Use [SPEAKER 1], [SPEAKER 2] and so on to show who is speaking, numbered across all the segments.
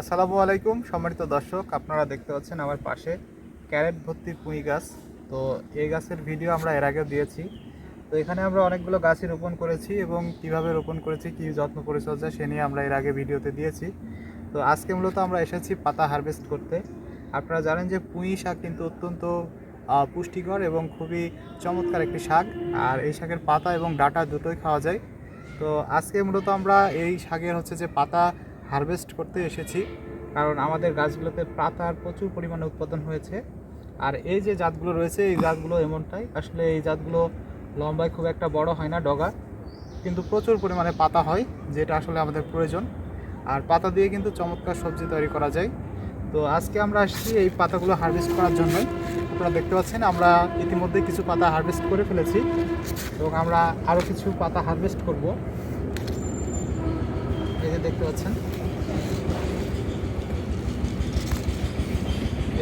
[SPEAKER 1] আসসালামু আলাইকুম, সম্মানিত দর্শক, আপনারা দেখতে পাচ্ছেন আমার পাশে ক্যারেট ভর্তি পুঁই গাছ। তো এই গাছের ভিডিও আমরা এর আগেও দিয়েছি। তো এখানে আমরা অনেকগুলো গাছই রোপণ করেছি এবং কীভাবে রোপণ করেছি, কী যত্ন পরিচর্যা, সে নিয়ে আমরা এর আগে ভিডিওতে দিয়েছি। তো আজকে মূলত আমরা এসেছি পাতা হারভেস্ট করতে। আপনারা জানেন যে পুঁই শাক কিন্তু অত্যন্ত পুষ্টিকর এবং খুবই চমৎকার একটি শাক। আর এই শাকের পাতা এবং ডাটা দুটোই খাওয়া যায়। তো আজকে মূলত আমরা এই শাকের হচ্ছে যে পাতা হারভেস্ট করতে এসেছি। কারণ আমাদের গাছগুলোতে পাতার প্রচুর পরিমাণে উৎপাদন হয়েছে। আর এই যে জাতগুলো রয়েছে, এই জাতগুলো এমনটাই। আসলে এই জাতগুলো লম্বায় খুব একটা বড় হয় না, ডগা। কিন্তু প্রচুর পরিমাণে পাতা হয়, যেটা আসলে আমাদের প্রয়োজন। আর পাতা দিয়ে কিন্তু চমৎকার সবজি তৈরি করা যায়। তো আজকে আমরা আসছি এই পাতাগুলো হারভেস্ট করার জন্যই। আপনারা দেখতে পাচ্ছেন, আমরা ইতিমধ্যে কিছু পাতা হারভেস্ট করে ফেলেছি। এবং আমরা আরও কিছু পাতা হারভেস্ট করব। দেখতে পাচ্ছেন।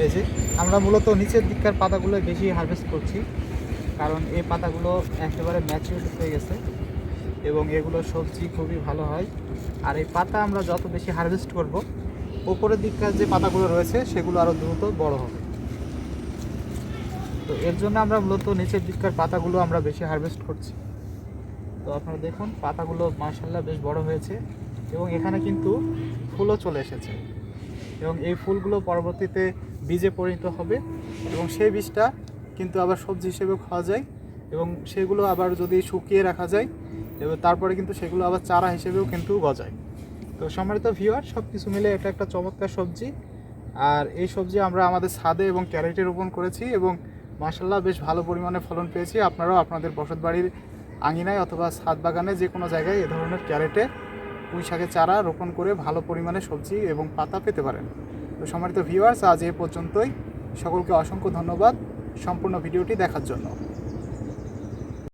[SPEAKER 1] এই যে, আমরা মূলত নিচের দিককার পাতাগুলো বেশি হারভেস্ট করছি, কারণ এই পাতাগুলো একেবারে ম্যাচিউর হয়ে গেছে এবং এগুলো সবজি খুবই ভালো হয়। আর এই পাতা আমরা যত বেশি হারভেস্ট করব ওপরের দিককার যে পাতাগুলো রয়েছে, সেগুলো আরও দ্রুত বড় হবে। তো এর জন্য আমরা মূলত নিচের দিককার পাতাগুলো আমরা বেশি হারভেস্ট করছি। তো আপনারা দেখুন, পাতাগুলো মার্শাল্লাহ বেশ বড় হয়েছে। এবং এখানে কিন্তু ফুলও চলে এসেছে। এবং এই ফুলগুলো পরবর্তীতে বীজে পরিণত হবে এবং সেই বীজটা কিন্তু আবার সবজি হিসেবে খাওয়া যায় এবং সেগুলো আবার যদি শুকিয়ে রাখা যায় এবং তারপরে কিন্তু সেগুলো আবার চারা হিসেবেও কিন্তু গজায়। তো সম্মানিত ভিউয়ার সব কিছু মিলে এটা একটা চমৎকার সবজি। আর এই সবজি আমরা আমাদের ছাদে এবং ক্যারেটে রোপণ করেছি এবং মাসাল্লাহ বেশ ভালো পরিমাণে ফলন পেয়েছি। আপনারাও আপনাদের বসত বাড়ির আঙিনায় অথবা ছাদ বাগানে যে কোনো জায়গায় এ ধরনের ক্যারেটে পুঁই শাকের চারা রোপণ করে ভালো পরিমাণে সবজি এবং পাতা পেতে পারেন। তো সম্মানিত ভিউয়ার্স আজ এ পর্যন্তই। সকলকে অসংখ্য ধন্যবাদ সম্পূর্ণ ভিডিওটি দেখার জন্য।